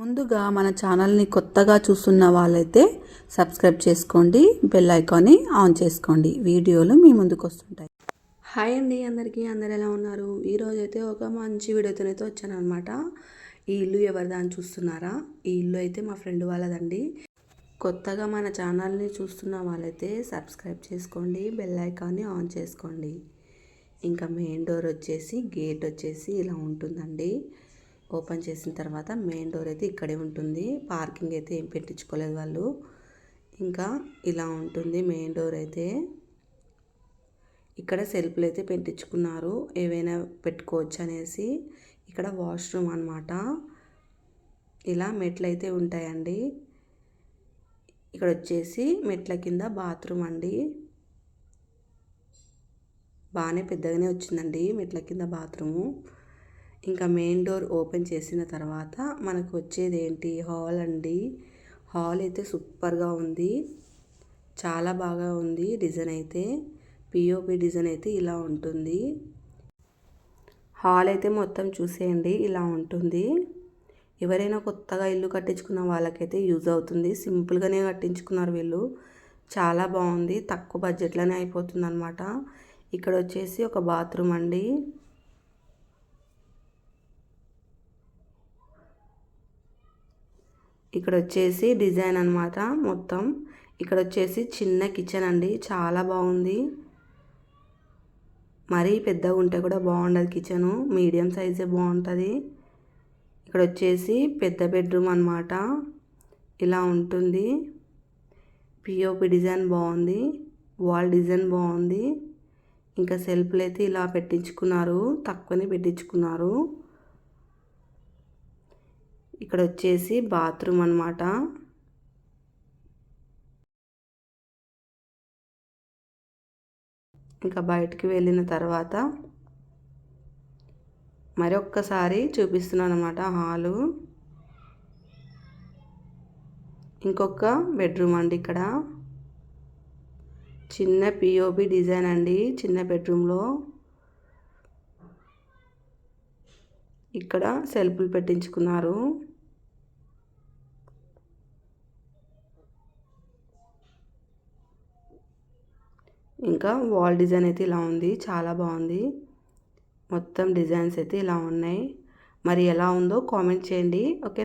ముందుగా మన ఛానల్ని కొత్తగా చూస్తున్న వాళ్ళైతే సబ్స్క్రైబ్ చేసుకోండి బెల్ ఐకాన్ని ఆన్ చేసుకోండి. వీడియోలు మీ ముందుకు వస్తుంటాయి. హాయ్ అండి అందరికీ అందరు ఎలా ఉన్నారు? ఈరోజు అయితే ఒక మంచి వీడియోతోనైతే వచ్చాను అనమాట ఈ ఇల్లు ఎవరిదా అని చూస్తున్నారా? ఈ ఇల్లు అయితే మా ఫ్రెండ్ వాళ్ళదండి. కొత్తగా మన ఛానల్ని చూస్తున్న వాళ్ళైతే సబ్స్క్రైబ్ చేసుకోండి బెల్ ఐకాన్ని ఆన్ చేసుకోండి. ఇంకా మెయిన్ డోర్ వచ్చేసి గేట్ వచ్చేసి ఇలా ఉంటుందండి. ఓపెన్ చేసిన తర్వాత మెయిన్ డోర్ అయితే ఇక్కడే ఉంటుంది. పార్కింగ్ అయితే ఏం పెట్టించుకోలేదు వాళ్ళు. ఇంకా ఇలా ఉంటుంది మెయిన్ డోర్ అయితే. ఇక్కడ సెల్ఫ్లు అయితే పెట్టించుకున్నారు. ఏవైనా పెట్టుకోవచ్చు అనేసి. ఇక్కడ వాష్రూమ్ అనమాట ఇలా మెట్లు అయితే ఉంటాయండి. ఇక్కడ వచ్చేసి మెట్ల కింద బాత్రూమ్ అండి. బాగానే పెద్దగానే వచ్చిందండి మెట్ల కింద బాత్రూము. ఇంకా మెయిన్ డోర్ ఓపెన్ చేసిన తర్వాత మనకు వచ్చేది ఏంటి? హాల్ అండి. హాల్ అయితే సూపర్గా ఉంది. చాలా బాగా ఉంది డిజైన్ అయితే. పిఓపి డిజైన్ అయితే ఇలా ఉంటుంది. హాల్ అయితే మొత్తం చూసేయండి ఇలా ఉంటుంది. ఎవరైనా కొత్తగా ఇల్లు కట్టించుకున్న వాళ్ళకైతే యూజ్ అవుతుంది. సింపుల్గానే కట్టించుకున్నారు వీళ్ళు. చాలా బాగుంది. తక్కువ బడ్జెట్లోనే అయిపోతుంది అనమాట ఇక్కడ వచ్చేసి ఒక బాత్రూమ్ అండి. ఇక్కడ వచ్చేసి డిజైన్ అనమాట మొత్తం. ఇక్కడ వచ్చేసి చిన్న కిచెన్ అండి. చాలా బాగుంది. మరీ పెద్దగా ఉంటే కూడా బాగుండదు కిచెను. మీడియం సైజే బాగుంటుంది. ఇక్కడ వచ్చేసి పెద్ద బెడ్రూమ్ అనమాట ఇలా ఉంటుంది. పిఓపి డిజైన్ బాగుంది. వాల్ డిజైన్ బాగుంది. ఇంకా సెల్ఫ్లు అయితే ఇలా పెట్టించుకున్నారు. తక్కువనే పెట్టించుకున్నారు. ఇక్కడ వచ్చేసి బాత్రూమ్ అనమాట ఇంకా బయటికి వెళ్ళిన తర్వాత మరొక్కసారి చూపిస్తున్నాను అనమాట హాలు. ఇంకొక బెడ్రూమ్ అండి ఇక్కడ. చిన్న పిఓపి డిజైన్ అండి చిన్న బెడ్రూమ్లో. ఇక్కడ సెల్ఫ్లు పెట్టించుకున్నారు. ఇంకా వాల్ డిజైన్ అయితే ఇలా ఉంది చాలా బాగుంది. మొత్తం డిజైన్స్ అయితే ఇలా ఉన్నాయి. మరి ఎలా ఉందో కామెంట్ చేయండి ఓకే?